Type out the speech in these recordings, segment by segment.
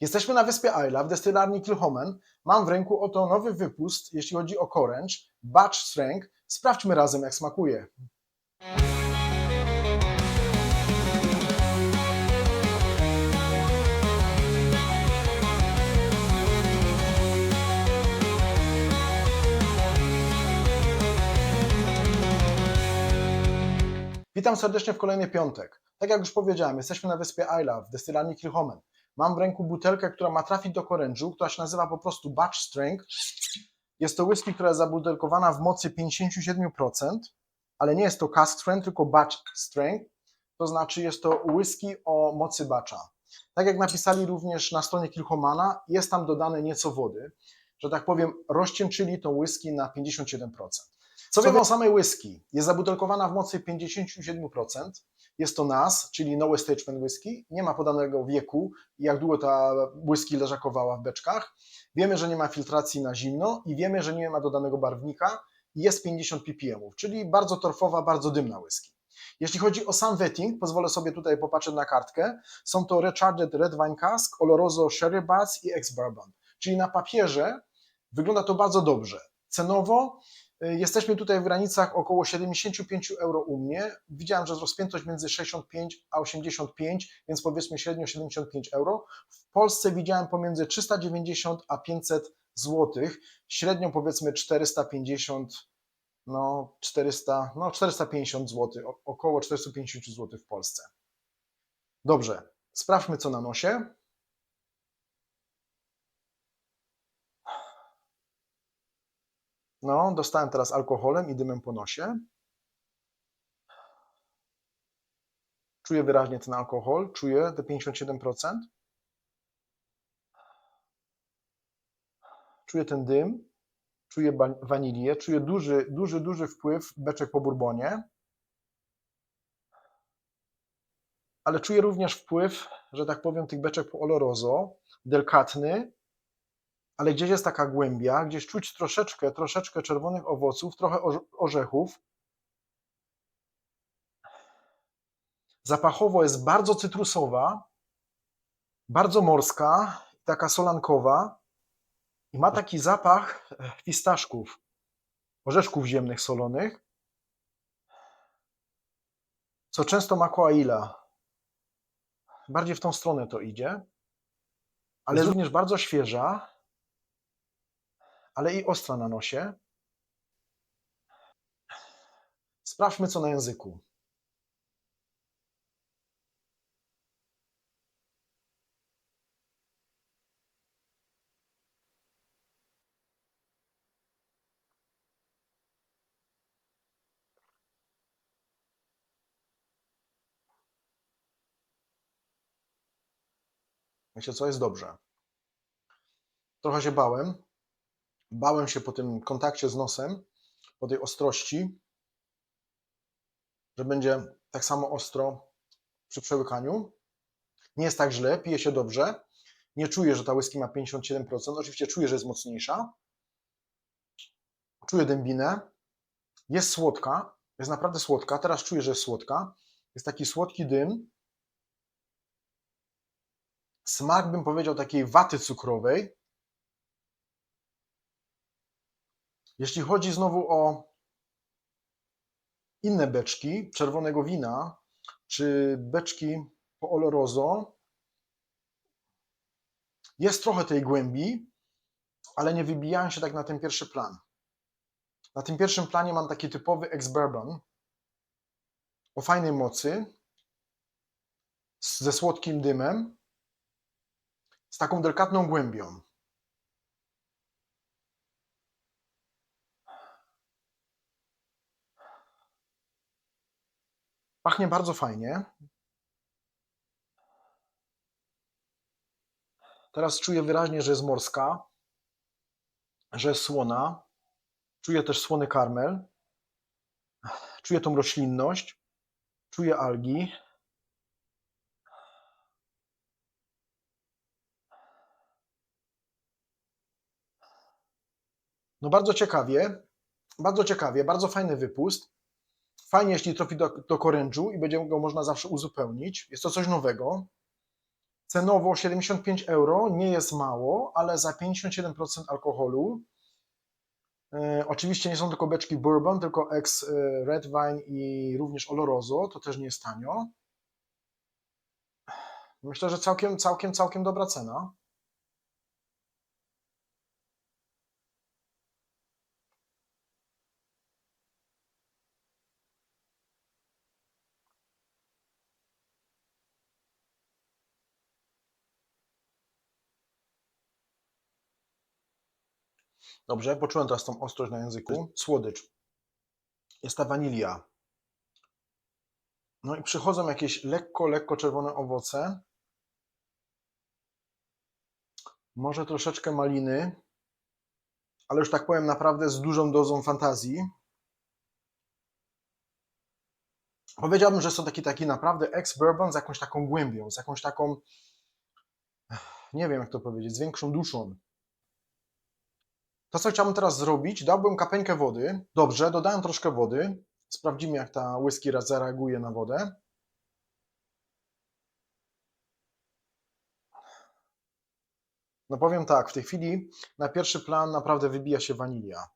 Jesteśmy na wyspie Isla w destylarni Kilhoman. Mam w ręku oto nowy wypust, jeśli chodzi o Orange, Batch Strength. Sprawdźmy razem, jak smakuje. Witam serdecznie w kolejny piątek. Tak jak już powiedziałem, jesteśmy na wyspie Isla w destylarni Kilhoman. Mam w ręku butelkę, która ma trafić do Korenżu, która się nazywa po prostu Batch Strength. Jest to whisky, która jest zabutelkowana w mocy 57%, ale nie jest to cask strength, tylko batch strength. To znaczy jest to whisky o mocy batcha. Tak jak napisali również na stronie Kilhomana, jest tam dodane nieco wody, że tak powiem, rozcieńczyli tą whisky na 57%. Co wiemy o samej whisky? Jest zabutelkowana w mocy 57%. Jest to NAS, czyli No Establishment Whisky. Nie ma podanego wieku jak długo ta whisky leżakowała w beczkach. Wiemy, że nie ma filtracji na zimno i wiemy, że nie ma dodanego barwnika jest 50 ppm, czyli bardzo torfowa, bardzo dymna whisky. Jeśli chodzi o sam wetting, pozwolę sobie tutaj popatrzeć na kartkę. Są to Recharged Red Wine Cask, Oloroso Sherry Bats i Ex Bourbon. Czyli na papierze wygląda to bardzo dobrze. Cenowo jesteśmy tutaj w granicach około 75 euro u mnie. Widziałem, że rozpiętość między 65 a 85, więc powiedzmy średnio 75 euro. W Polsce widziałem pomiędzy 390 a 500 zł, średnio powiedzmy 450 no 400, no 450 zł, około 450 zł w Polsce. Dobrze, sprawdźmy co na nosie. No, dostałem teraz alkoholem i dymem po nosie. Czuję wyraźnie ten alkohol, czuję te 57%. Czuję ten dym, czuję wanilię, czuję duży, duży, duży wpływ beczek po bourbonie. Ale czuję również wpływ, że tak powiem, tych beczek po oloroso, delikatny, ale gdzieś jest taka głębia, gdzieś czuć troszeczkę, troszeczkę czerwonych owoców, trochę orze- orzechów. Zapachowo jest bardzo cytrusowa, bardzo morska, taka solankowa i ma taki zapach e, fistaszków, orzeszków ziemnych solonych, co często ma koaila. Bardziej w tą stronę to idzie, ale jest również bardzo świeża, ale i ostra na nosie. Sprawdźmy, co na języku. Wiecie co, jest dobrze. Trochę się bałem. Bałem się po tym kontakcie z nosem, po tej ostrości, że będzie tak samo ostro przy przełykaniu. Nie jest tak źle, pije się dobrze. Nie czuję, że ta whisky ma 57%. Oczywiście czuję, że jest mocniejsza. Czuję dębinę. Jest słodka. Jest naprawdę słodka. Teraz czuję, że jest słodka. Jest taki słodki dym. Smak, bym powiedział, takiej waty cukrowej. Jeśli chodzi znowu o inne beczki czerwonego wina, czy beczki po oloroso, jest trochę tej głębi, ale nie wybijają się tak na ten pierwszy plan. Na tym pierwszym planie mam taki typowy ex-bourbon o fajnej mocy, ze słodkim dymem, z taką delikatną głębią. Pachnie bardzo fajnie. Teraz czuję wyraźnie, że jest morska, że jest słona. Czuję też słony karmel. Czuję tą roślinność. Czuję algi. No bardzo ciekawie, bardzo ciekawie, bardzo fajny wypust. Fajnie, jeśli trafi do, do korędżu i będzie go można zawsze uzupełnić. Jest to coś nowego. Cenowo 75 euro nie jest mało, ale za 57% alkoholu. E, oczywiście nie są tylko beczki bourbon, tylko ex e, red wine i również oloroso, to też nie jest tanio. Myślę, że całkiem, całkiem, całkiem dobra cena. Dobrze, poczułem teraz tą ostrość na języku. Słodycz. Jest ta wanilia. No i przychodzą jakieś lekko, lekko czerwone owoce. Może troszeczkę maliny, ale już tak powiem, naprawdę z dużą dozą fantazji. Powiedziałbym, że są taki, taki naprawdę ex-bourbon z jakąś taką głębią, z jakąś taką, nie wiem jak to powiedzieć, z większą duszą. To, co chciałbym teraz zrobić, dałbym kapeńkę wody. Dobrze, dodałem troszkę wody. Sprawdzimy, jak ta whisky zareaguje na wodę. No powiem tak, w tej chwili na pierwszy plan naprawdę wybija się wanilia.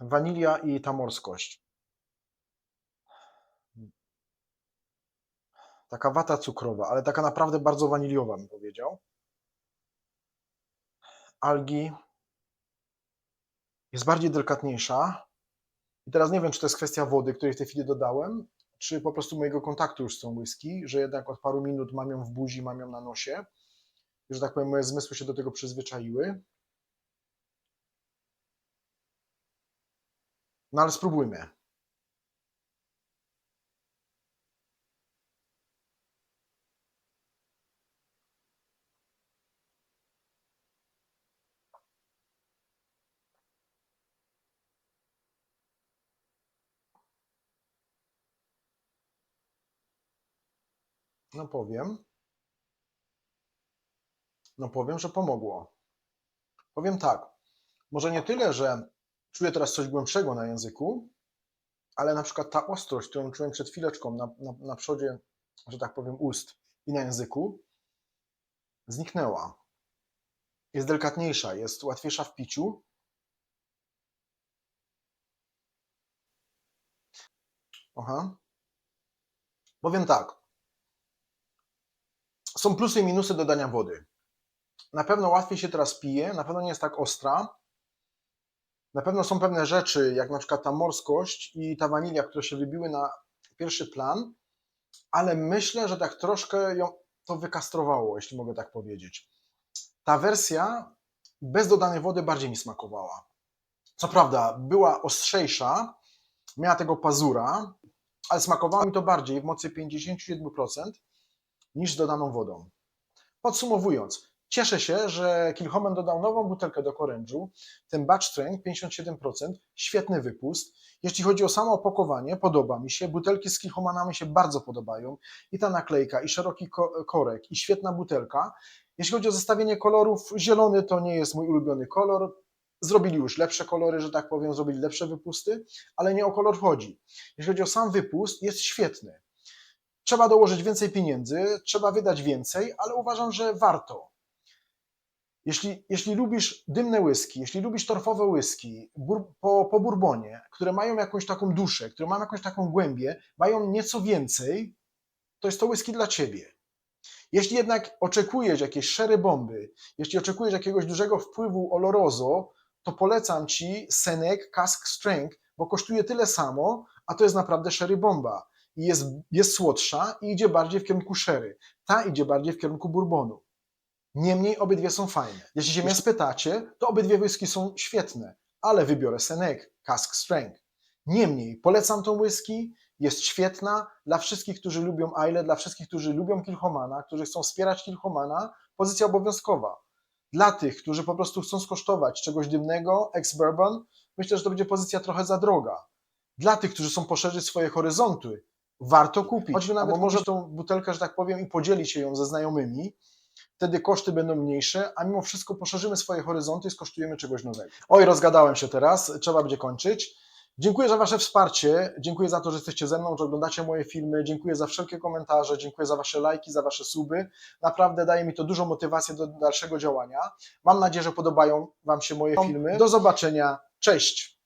Wanilia i ta morskość. Taka wata cukrowa, ale taka naprawdę bardzo waniliowa, bym powiedział. Algi jest bardziej delikatniejsza. I teraz nie wiem, czy to jest kwestia wody, której w tej chwili dodałem, czy po prostu mojego kontaktu już z tą whisky, że jednak od paru minut mam ją w buzi, mam ją na nosie. I, że tak powiem, moje zmysły się do tego przyzwyczaiły. No ale spróbujmy. No powiem. No powiem, że pomogło. Powiem tak. Może nie tyle, że czuję teraz coś głębszego na języku, ale na przykład ta ostrość, którą czułem przed chwileczką na, na, na przodzie, że tak powiem, ust i na języku, zniknęła. Jest delikatniejsza, jest łatwiejsza w piciu. Aha. Powiem tak. Są plusy i minusy dodania wody. Na pewno łatwiej się teraz pije, na pewno nie jest tak ostra. Na pewno są pewne rzeczy, jak na przykład ta morskość i ta wanilia, które się wybiły na pierwszy plan, ale myślę, że tak troszkę ją to wykastrowało, jeśli mogę tak powiedzieć. Ta wersja bez dodanej wody bardziej mi smakowała. Co prawda, była ostrzejsza, miała tego pazura, ale smakowało mi to bardziej w mocy 57% niż z dodaną wodą. Podsumowując, cieszę się, że Kilchoman dodał nową butelkę do korężu, ten Batch Strength 57%, świetny wypust. Jeśli chodzi o samo opakowanie, podoba mi się, butelki z Kilchomanami się bardzo podobają i ta naklejka, i szeroki korek, i świetna butelka. Jeśli chodzi o zestawienie kolorów, zielony to nie jest mój ulubiony kolor, Zrobili już lepsze kolory, że tak powiem, zrobili lepsze wypusty, ale nie o kolor chodzi. Jeśli chodzi o sam wypust, jest świetny. Trzeba dołożyć więcej pieniędzy, trzeba wydać więcej, ale uważam, że warto. Jeśli, jeśli lubisz dymne whisky, jeśli lubisz torfowe whisky bur, po, po bourbonie, które mają jakąś taką duszę, które mają jakąś taką głębię, mają nieco więcej, to jest to whisky dla ciebie. Jeśli jednak oczekujesz jakiejś szery bomby, jeśli oczekujesz jakiegoś dużego wpływu oloroso, to polecam ci Senek Cask Strength, bo kosztuje tyle samo, a to jest naprawdę sherry bomba i jest, jest słodsza i idzie bardziej w kierunku sherry. Ta idzie bardziej w kierunku bourbonu. Niemniej obydwie są fajne. Jeśli się mnie spytacie, to obydwie whisky są świetne, ale wybiorę Senek Cask Strength. Niemniej polecam tą whisky, jest świetna dla wszystkich, którzy lubią Ile, dla wszystkich, którzy lubią Kilchomana, którzy chcą wspierać Kilchomana, pozycja obowiązkowa. Dla tych, którzy po prostu chcą skosztować czegoś dymnego, ex-bourbon, myślę, że to będzie pozycja trochę za droga. Dla tych, którzy chcą poszerzyć swoje horyzonty, warto kupić. Choćby nawet Albo może tą butelkę, że tak powiem, i podzielić się ją ze znajomymi. Wtedy koszty będą mniejsze, a mimo wszystko poszerzymy swoje horyzonty i skosztujemy czegoś nowego. Oj, rozgadałem się teraz, trzeba będzie kończyć. Dziękuję za Wasze wsparcie, dziękuję za to, że jesteście ze mną, że oglądacie moje filmy, dziękuję za wszelkie komentarze, dziękuję za Wasze lajki, za Wasze suby. Naprawdę daje mi to dużą motywację do dalszego działania. Mam nadzieję, że podobają Wam się moje filmy. Do zobaczenia, cześć!